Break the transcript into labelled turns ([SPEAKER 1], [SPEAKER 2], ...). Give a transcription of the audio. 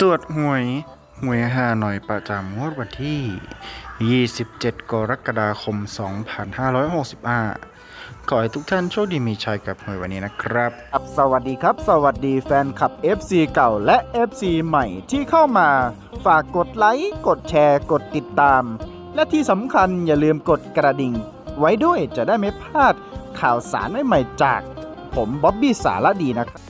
[SPEAKER 1] ตรวจหวยหวยฮาหน่อยประจำงวดวันที่ 27 กรกฎาคม 2565 ขอให้ทุกท่านโชคดีมีชัยกับหวยวันนี้นะครับ
[SPEAKER 2] ครับ สวัสดีครับ สวัสดีแฟนคลับ FC เก่าและ FC ใหม่ที่เข้ามา ฝากกดไลค์ กดแชร์ กดติดตาม และที่สำคัญอย่าลืมกดกระดิ่ง ไว้ด้วยจะได้ไม่พลาดข่าวสารใหม่ๆจาก ผมบ๊อบบี้สารดีนะครับ